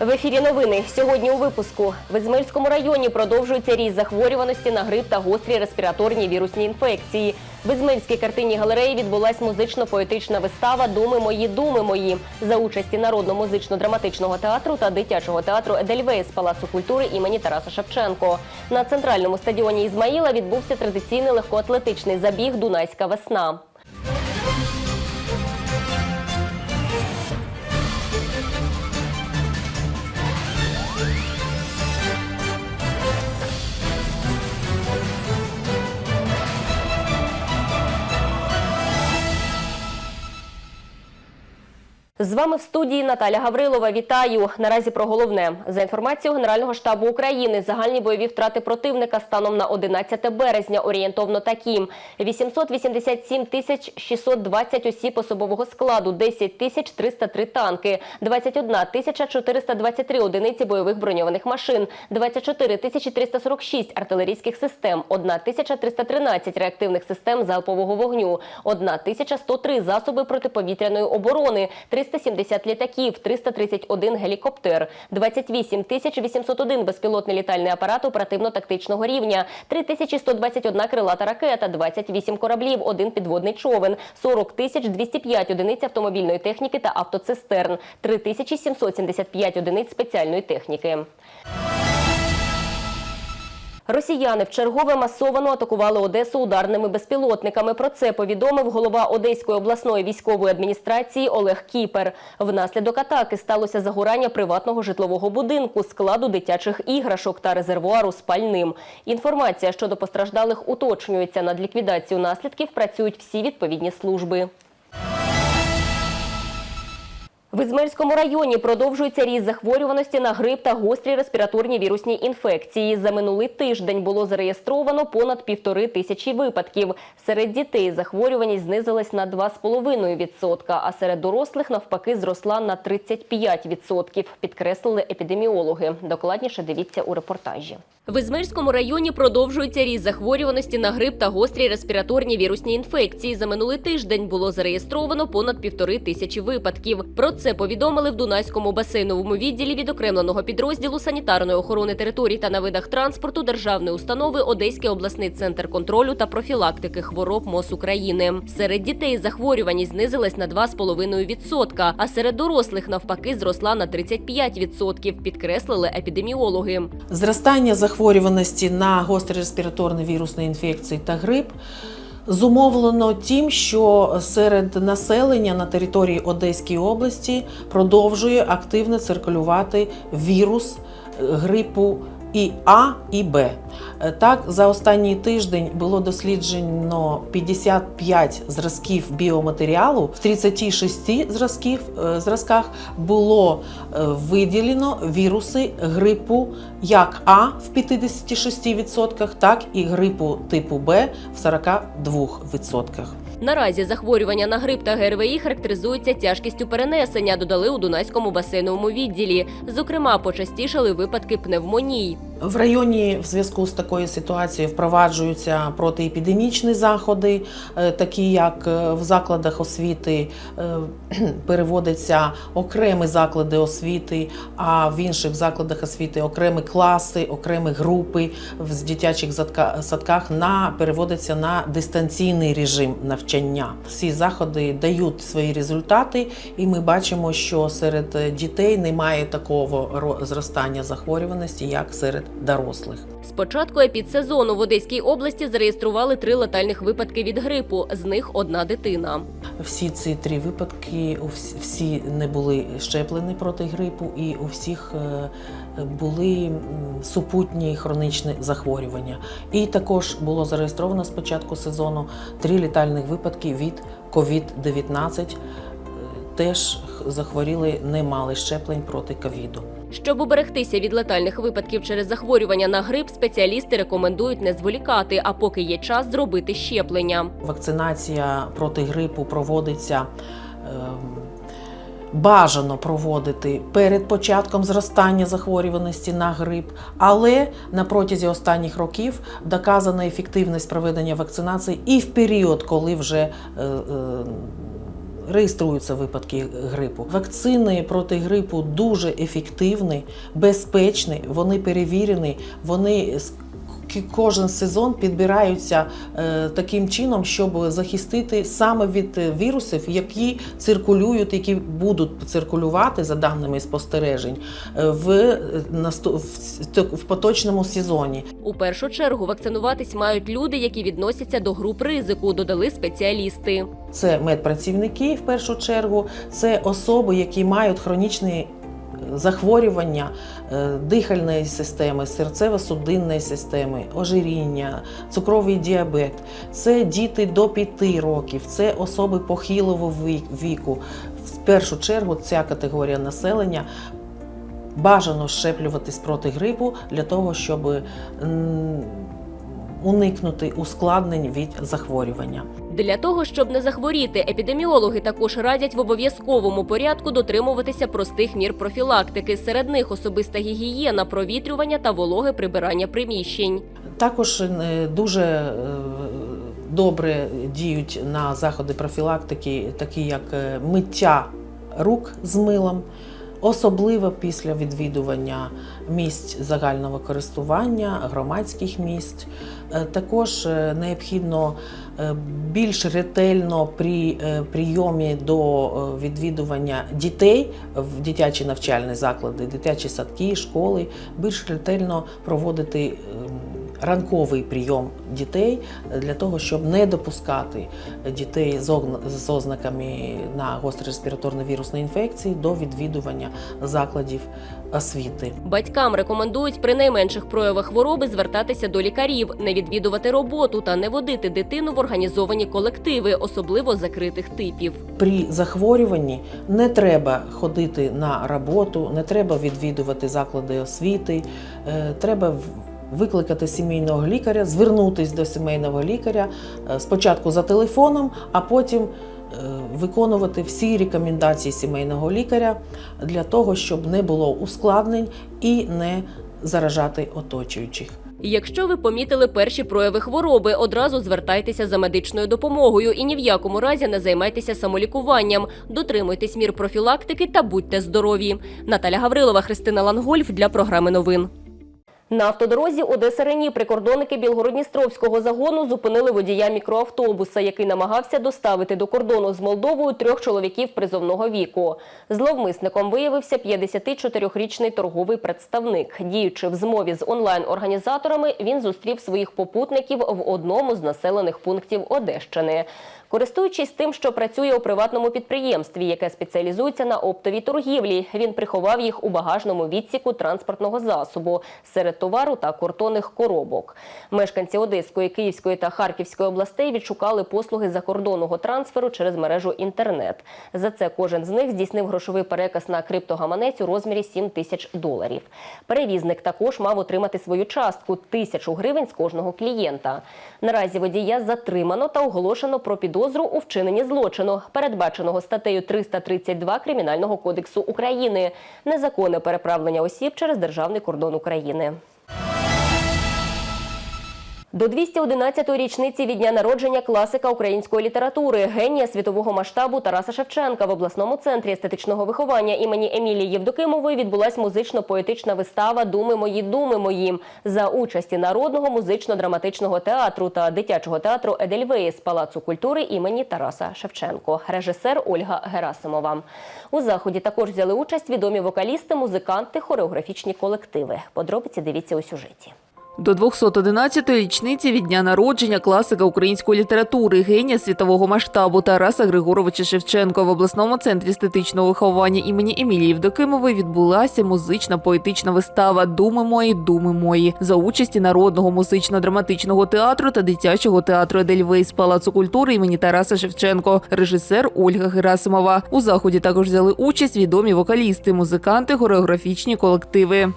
В ефірі новини сьогодні у випуску в Ізмельському районі продовжується ріст захворюваності на грип та гострі респіраторні вірусні інфекції. В Ізмельській картині галереї відбулась музично-поетична вистава Думи мої, думи мої за участі народно-музично-драматичного театру та дитячого театру Едельвейс Палацу культури імені Тараса Шевченко. На центральному стадіоні Ізмаїла відбувся традиційний легкоатлетичний забіг Дунайська весна. З вами в студії Наталя Гаврилова. Вітаю. Наразі про головне. За інформацією Генерального штабу України, загальні бойові втрати противника станом на 11 березня орієнтовно такі: 887 тисяч 620 осіб особового складу, 10 тисяч 303 танки, 21 тисяча 423 одиниці бойових броньованих машин, 24 тисячі 346 артилерійських систем, 1 тисяча 313 реактивних систем залпового вогню, 1 тисяча 103 засоби протиповітряної оборони, 370 літаків, 331 гелікоптер, 28 тисяч 801 безпілотний літальний апарат оперативно-тактичного рівня, 3121 крилата ракета, 28 кораблів, 1 підводний човен, 40 тисяч 205 одиниць автомобільної техніки та автоцистерн, 3775 одиниць спеціальної техніки. Росіяни вчергове масовано атакували Одесу ударними безпілотниками. Про це повідомив голова Одеської обласної військової адміністрації Олег Кіпер. Внаслідок атаки сталося загорання приватного житлового будинку, складу дитячих іграшок та резервуару з пальним. Інформація щодо постраждалих уточнюється. Над ліквідацією наслідків працюють всі відповідні служби. В Ізмельському районі продовжується ріст захворюваності на грип та гострі респіраторні вірусні інфекції. За минулий тиждень було зареєстровано понад півтори тисячі випадків. Серед дітей захворюваність знизилась на 2,5%, а серед дорослих навпаки зросла на 35%, підкреслили епідеміологи. Докладніше дивіться у репортажі. В Ізмельському районі продовжується ріст захворюваності на грип та гострі респіраторні вірусні інфекції. За минулий тиждень було зареєстровано понад півтори тисячі випадків. Про це повідомили в Дунайському басейновому відділі відокремленого підрозділу санітарної охорони територій та на видах транспорту державної установи Одеський обласний центр контролю та профілактики хвороб МОЗ України. Серед дітей захворюваність знизилась на 2,5%, а серед дорослих навпаки зросла на 35%, підкреслили епідеміологи. Зростання захворюваності на гострі респіраторні вірусні інфекції та грип зумовлено тим, що серед населення на території Одеської області продовжує активно циркулювати вірус е, грипу і А, і Б. Е, Так, за останній тиждень було досліджено 55 зразків біоматеріалу. В 36 зразків, е, зразках було е, виділено віруси грипу як А в 56%, так і грипу типу Б в 42%. Наразі захворювання на грип та ГРВІ характеризуються тяжкістю перенесення, додали у Дунайському басейновому відділі. Зокрема, почастішали випадки пневмоній. В районі в зв'язку з такою ситуацією впроваджуються протиепідемічні заходи, е, такі як е, в закладах освіти е, переводяться окремі заклади освіти, а в інших закладах освіти окремі класи, окремі групи в дитячих садках на переводяться на дистанційний режим навчання. Ці заходи дають свої результати, і ми бачимо, що серед дітей немає такого ро- зростання захворюваності, як серед дорослих. З початку епідсезону в Одеській області зареєстрували три летальних випадки від грипу. З них одна дитина. Всі ці три випадки всі- не були щеплені проти грипу, і у всіх е, були супутні хронічні захворювання. І також було зареєстровано з початку сезону три літальних випадки від COVID-19. Е, Теж захворіли, не мали щеплень проти ковіду. Щоб уберегтися від летальних випадків через захворювання на грип, спеціалісти рекомендують не зволікати, а поки є час зробити щеплення. Вакцинація проти грипу проводиться. ем, Бажано проводити перед початком зростання захворюваності на грип, але на протязі останніх років доказана ефективність проведення вакцинації і в період, коли вже е, е, реєструються випадки грипу. Вакцини проти грипу дуже ефективні, безпечні, вони перевірені, вони кожен сезон підбираються е, таким чином, щоб захистити саме від вірусів, які циркулюють, які будуть циркулювати за даними спостережень е, в, е, в, в поточному сезоні. У першу чергу вакцинуватись мають люди, які відносяться до груп ризику, додали спеціалісти. Це медпрацівники в першу чергу, це особи, які мають хронічні е, захворювання е, дихальної системи, серцево-судинної системи, ожиріння, цукровий діабет. Це діти до 5 років, це особи похилого віку. В першу чергу ця категорія населення. Бажано щеплюватись проти грипу для того, щоб уникнути ускладнень від захворювання. Для того, щоб не захворіти, епідеміологи також радять в обов'язковому порядку дотримуватися простих мір профілактики. Серед них особиста гігієна, провітрювання та вологе прибирання приміщень. Також е, дуже е, добре діють на заходи профілактики, такі як е, миття рук з милом, особливо після відвідування місць загального користування, громадських місць. Е, Також е, необхідно е, більш ретельно при прийомі до відвідування дітей в дитячі навчальні заклади, дитячі садки, школи, більш ретельно проводити ем, ранковий прийом дітей для того, щоб не допускати дітей з ознаками на гострі респіраторно вірусної інфекції до відвідування закладів освіти. Батькам рекомендують при найменших проявах хвороби звертатися до лікарів, не відвідувати роботу та не водити дитину в організовані колективи, особливо закритих типів. При захворюванні не треба ходити на роботу, не треба відвідувати заклади освіти, е, треба викликати сімейного лікаря, звернутися до сімейного лікаря е, спочатку за телефоном, а потім е, виконувати всі рекомендації сімейного лікаря для того, щоб не було ускладнень і не заражати оточуючих. Якщо ви помітили перші прояви хвороби, одразу звертайтеся за медичною допомогою і ні в якому разі не займайтеся самолікуванням. Дотримуйтесь мір профілактики та будьте здорові. Наталя Гаврилова, Христина Лангольф для програми новин. На автодорозі Одеса Рені прикордонники Білгородністровського загону зупинили водія мікроавтобуса, який намагався доставити до кордону з Молдовою трьох чоловіків призовного віку. Зловмисником виявився 54-річний торговий представник. Діючи в змові з онлайн-організаторами, він зустрів своїх попутників в одному з населених пунктів Одещини. Користуючись тим, що працює у приватному підприємстві, яке спеціалізується на оптовій торгівлі, він приховав їх у багажному відсіку транспортного засобу серед товару та картонних коробок. Мешканці Одеської, Київської та Харківської областей відшукали послуги закордонного трансферу через мережу інтернет. За це кожен з них здійснив грошовий переказ на криптогаманець у розмірі 7 тисяч доларів. Перевізник також мав отримати свою частку тисячу гривень з кожного клієнта. Наразі водія затримано та оголошено про підозру у вчиненні злочину, передбаченого статтею 332 Кримінального кодексу України незаконне переправлення осіб через державний кордон України. До 211-ї річниці від дня народження класика української літератури, генія світового масштабу Тараса Шевченка в обласному центрі естетичного виховання імені Емілії Євдокимової відбулась музично-поетична вистава Думи мої, думи мої за участі народного музично-драматичного театру та дитячого театру Едельвеї з Палацу культури імені Тараса Шевченко, режисер Ольга Герасимова. У заході також взяли участь відомі вокалісти, музиканти, хореографічні колективи. Подробиці дивіться у сюжеті. До 211-ї річниці від дня народження класика української літератури, генія світового масштабу Тараса Григоровича Шевченка в обласному центрі естетичного виховання імені Емілії Євдокимової відбулася музична поетична вистава Думи мої, думи мої за участі народного музично-драматичного театру та дитячого театру Едельвейс Палацу культури імені Тараса Шевченко, режисер Ольга Герасимова. У заході також взяли участь відомі вокалісти, музиканти, хореографічні колективи.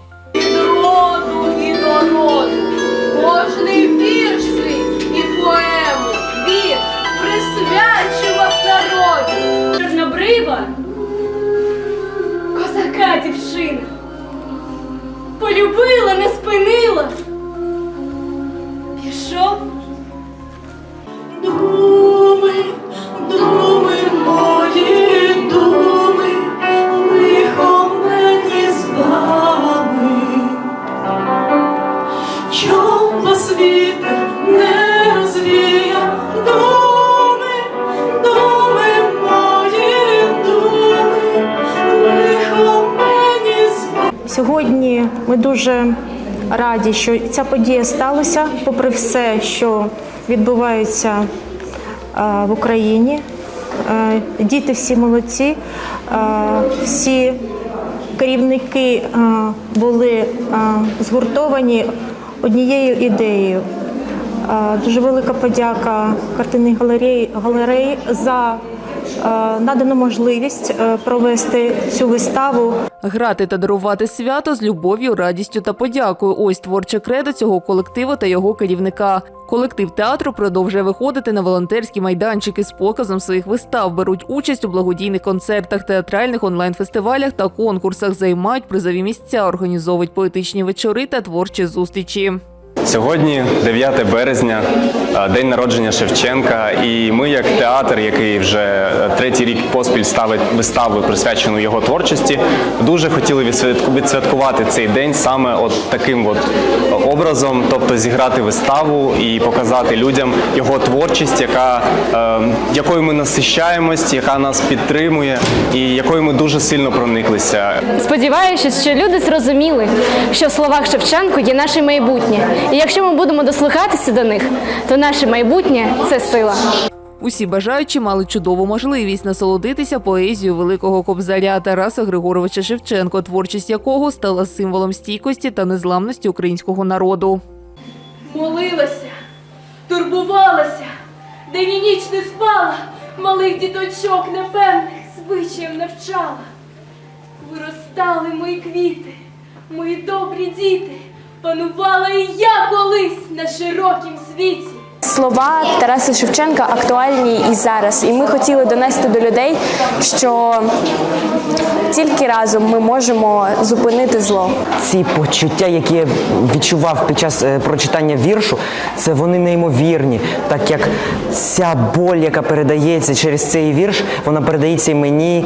Від роду і до роду. Кожний вірш свій і поему він присвячував народу. Чорнобрива, козака дівчина, полюбила, не спинила. Пішов Сьогодні ми дуже раді, що ця подія сталася, попри все, що відбувається е, в Україні. Е, Діти всі молодці, е, всі керівники були згуртовані однією ідеєю. Дуже велика подяка картинній галереї за е, надану можливість е, провести цю виставу Грати та дарувати свято з любов'ю, радістю та подякою. Ось творче кредо цього колективу та його керівника. Колектив театру продовжує виходити на волонтерські майданчики з показом своїх вистав, беруть участь у благодійних концертах, театральних онлайн-фестивалях та конкурсах, займають призові місця, організовують поетичні вечори та творчі зустрічі. Сьогодні 9 березня, е, день народження Шевченка, і ми, як театр, який вже е, третій рік поспіль ставить виставу, присвячену його творчості, дуже хотіли відсвяткувати цей день саме от таким от образом, тобто зіграти виставу і показати людям його творчість, яка е, якою ми насищаємось, яка нас підтримує, і якою ми дуже сильно прониклися. Сподіваюся, що люди зрозуміли, що в словах Шевченко є наше майбутнє. Якщо ми будемо дослухатися до них, то наше майбутнє це сила. Усі бажаючі мали чудову можливість насолодитися поезією великого кобзаря Тараса Григоровича Шевченко, творчість якого стала символом стійкості та незламності українського народу. Молилася, турбувалася, день і ніч не спала, малих діточок непевних звичаєм навчала. Виростали мої квіти, мої добрі діти, панувала і я колись на широкім світі. Слова Тараса Шевченка актуальні і зараз. І ми хотіли донести до людей, що тільки разом ми можемо зупинити зло. ці почуття, які я відчував під час е, прочитання віршу, це вони неймовірні, так як ця боль, яка передається через цей вірш, вона передається і мені.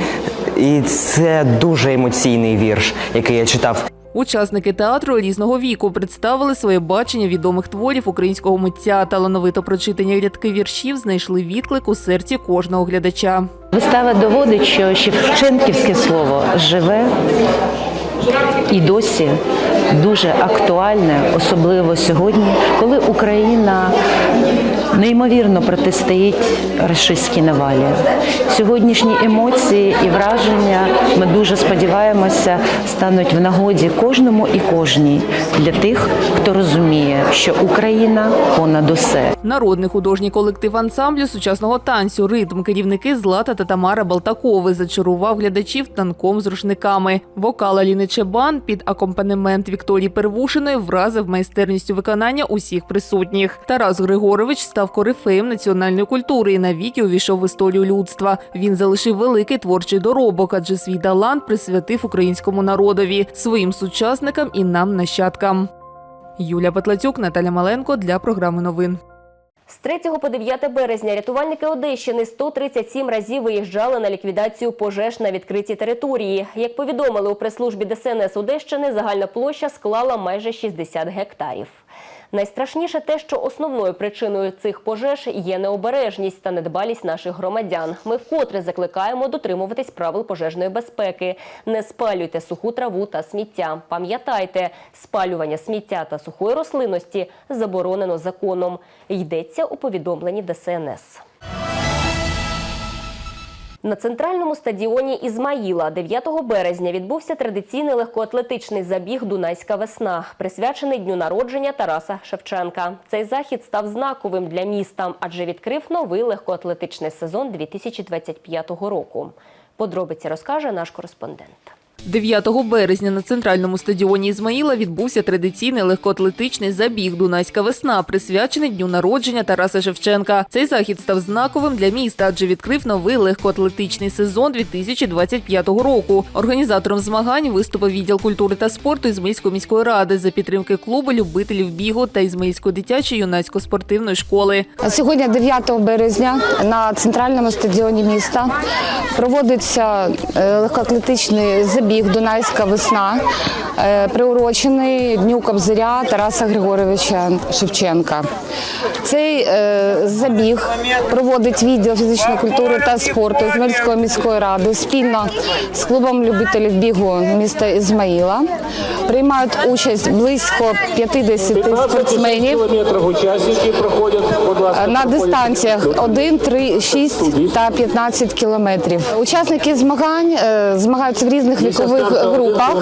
І це дуже емоційний вірш, який я читав. Учасники театру різного віку представили своє бачення відомих творів українського митця. Талановито прочитані рядки віршів знайшли відклик у серці кожного глядача. Вистава доводить, що Шевченківське слово живе і досі дуже актуальне, особливо сьогодні, коли Україна неймовірно протистоїть рашистській навалі. Сьогоднішні емоції і враження ми дуже сподіваємося стануть в нагоді кожному і кожній для тих, хто розуміє, що Україна понад усе. Народний художній колектив ансамблю сучасного танцю Ритм керівники Злата та Тамара Балтакови зачарував глядачів танком з рушниками. Вокал Аліни Чебан під акомпанемент Вікторії Первушиної вразив майстерністю виконання усіх присутніх. Тарас Григорович став корифеєм національної культури і навіки увійшов в історію людства. Він залишив великий творчий доробок, адже свій талант присвятив українському народові, своїм сучасникам і нам нащадкам. Юля Петлацюк, Наталя Маленко для програми новин. З 3 по 9 березня рятувальники Одещини 137 разів виїжджали на ліквідацію пожеж на відкритій території. Як повідомили у прес-службі ДСНС Одещини, загальна площа склала майже 60 гектарів. Найстрашніше те, що основною причиною цих пожеж є необережність та недбалість наших громадян. Ми вкотре закликаємо дотримуватись правил пожежної безпеки. Не спалюйте суху траву та сміття. Пам'ятайте, спалювання сміття та сухої рослинності заборонено законом. Йдеться у повідомленні ДСНС. На центральному стадіоні Ізмаїла 9 березня відбувся традиційний легкоатлетичний забіг Дунайська весна, присвячений дню народження Тараса Шевченка. Цей захід став знаковим для міста, адже відкрив новий легкоатлетичний сезон 2025 року. Подробиці розкаже наш кореспондент. 9 березня на центральному стадіоні Ізмаїла відбувся традиційний легкоатлетичний забіг Дунайська весна, присвячений дню народження Тараса Шевченка. Цей захід став знаковим для міста, адже відкрив новий легкоатлетичний сезон 2025 року. Організатором змагань виступив відділ культури та спорту Ізмаїльської міської ради за підтримки клубу любителів бігу та Ізмаїльської дитячої юнацько-спортивної школи. Сьогодні, 9 березня, на центральному стадіоні міста проводиться е, легкоатлетичний забіг забіг Дунайська весна, е, приурочений Дню Кобзаря Тараса Григоровича Шевченка. Цей е, забіг проводить відділ фізичної культури та спорту Ізмаїльської міської ради спільно з клубом любителів бігу міста Ізмаїла. Приймають участь близько 50 спортсменів на дистанціях 1, 3, 6 та 15 кілометрів. Учасники змагань е, змагаються в різних вікових групах.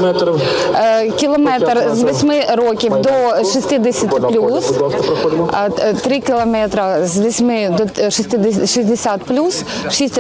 Е, Кілометр з 8 років до 60 плюс, 3 кілометри з 8 до 60 60 плюс, 6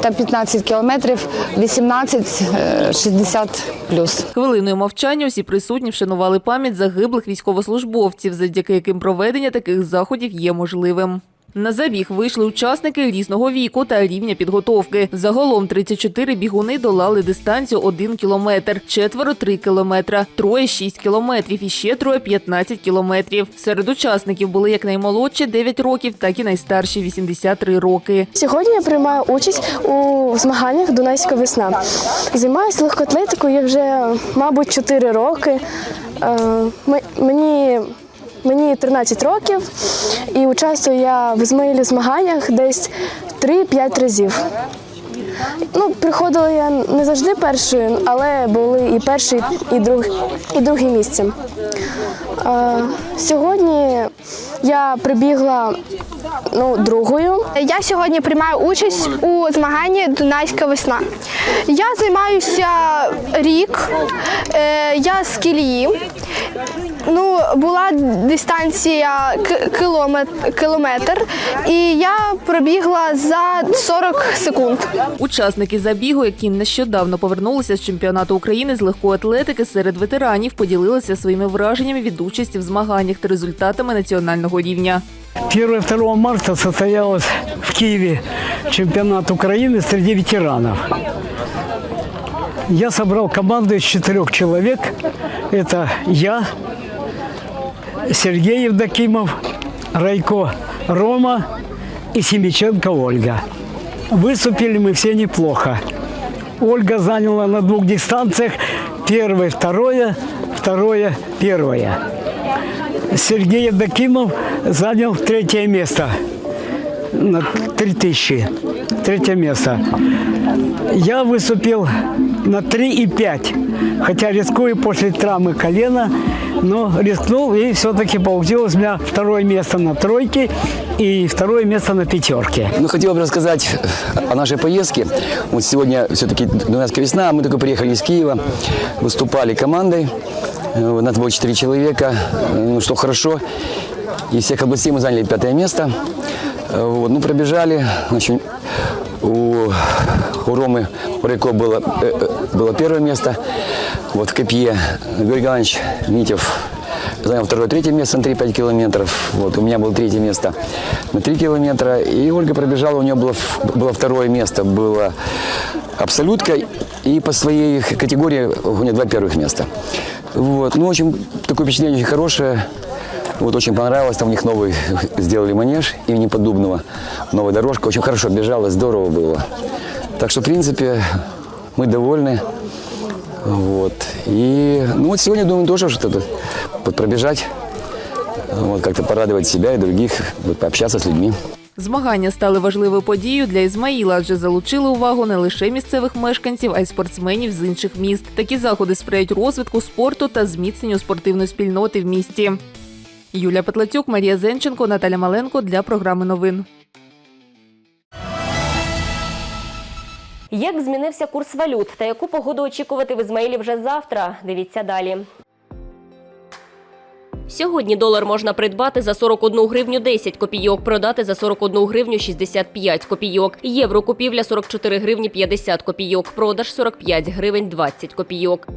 та 15 кілометрів 18 е, 60 плюс. Хвилиною мовчання усі присутні вшанували пам'ять загиблих військовослужбовців, завдяки яким проведення таких заходів є можливим. На забіг вийшли учасники різного віку та рівня підготовки. Загалом 34 бігуни долали дистанцію 1 кілометр, четверо 3 кілометра, троє 6 кілометрів і ще троє 15 кілометрів. Серед учасників були як наймолодші 9 років, так і найстарші 83 роки. Сьогодні я приймаю участь у змаганнях Дунайська весна. Займаюся легкоатлетикою я вже, мабуть, 4 роки. Е, Мені, мені 13 років і участвую я в Ізмаїлі змаганнях десь 3-5 разів. Ну, приходила я не завжди першою, але були і перший, і друг, і друге місце. Е, сьогодні я прибігла ну, другою. Я сьогодні приймаю участь у змаганні Дунайська весна. Я займаюся рік, е, я з кілії. Ну, була дистанція к- кілометр, кілометр, і я пробігла за 40 секунд. Учасники забігу, які нещодавно повернулися з чемпіонату України з легкої атлетики серед ветеранів, поділилися своїми враженнями від участі в змаганнях та результатами національного рівня. 1-2 марта состоялось в Киеве чемпионат Украины среди ветеранов. Я собрал команду из четырех человек. Это я, Сергей Евдокимов, Райко Рома и Семиченко Ольга. Выступили мы все неплохо. Ольга заняла на двух дистанциях первое, второе, второе, первое. Сергей Евдокимов занял третье место на 3000. Третье место. Я выступил на 3,5. Хотя рискую после травмы колена, но рискнул и все-таки получилось у меня второе место на тройке и второе место на пятерке. Ну, хотел бы рассказать о нашей поездке. Вот сегодня все-таки Дунайская весна, мы только приехали из Киева, выступали командой, э, нас было 4 человека, ну, что хорошо. Из всех областей мы заняли пятое место. Вот, ну, пробежали, значит, у, у Ромы Рыко было, э, э, было первое место. Вот в Копье Георгий Иванович Митев занял второе, третье место на 3-5 километров. Вот, у меня было третье место на 3 километра. И Ольга пробежала, у нее было, было второе место, было абсолютка. И по своей категории у нее два первых места. Вот, ну, в общем, такое впечатление очень хорошее. Вот очень понравилось, там у них новый сделали манеж имени Поддубного, новая дорожка, очень хорошо бежала, здорово было. Так что, в принципе, мы довольны. Вот. И ну вот сегодня, думаю, тоже что-то вот пробежать, вот, как-то порадовать себя и других, вот, пообщаться с людьми. Змагання стали важливою подією для Ізмаїла, адже залучили увагу не лише місцевих мешканців, а й спортсменів з інших міст. Такі заходи сприяють розвитку спорту та зміцненню спортивної спільноти в місті. Юлія Петлацюк, Марія Зенченко, Наталя Маленко для програми новин. Як змінився курс валют та яку погоду очікувати в Ізмаїлі вже завтра? Дивіться далі. Сьогодні долар можна придбати за 41 гривню 10 копійок, продати за 41 гривню 65 копійок. Євро купівля 44 гривні 50 копійок, продаж 45 гривень 20 копійок.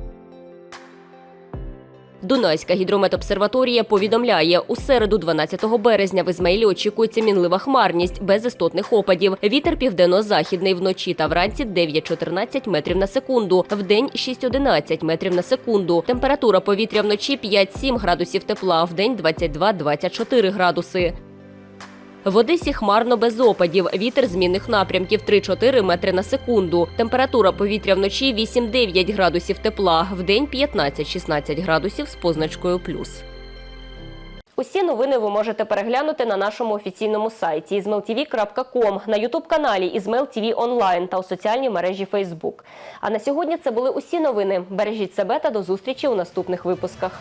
Дунайська гідрометобсерваторія повідомляє, у середу, 12 березня, в Ізмаїлі очікується мінлива хмарність без істотних опадів. Вітер південно-західний вночі та вранці 9-14 метрів на секунду, вдень 6-11 метрів на секунду. Температура повітря вночі 5-7 градусів тепла, вдень 22-24 градуси. В Одесі хмарно без опадів. Вітер змінних напрямків 3-4 метри на секунду. Температура повітря вночі 8-9 градусів тепла, вдень 15-16 градусів з позначкою плюс. Усі новини ви можете переглянути на нашому офіційному сайті izmailtv.com, на ютуб-каналі Izmail Онлайн та у соціальній мережі Facebook. А на сьогодні це були усі новини. Бережіть себе та до зустрічі у наступних випусках.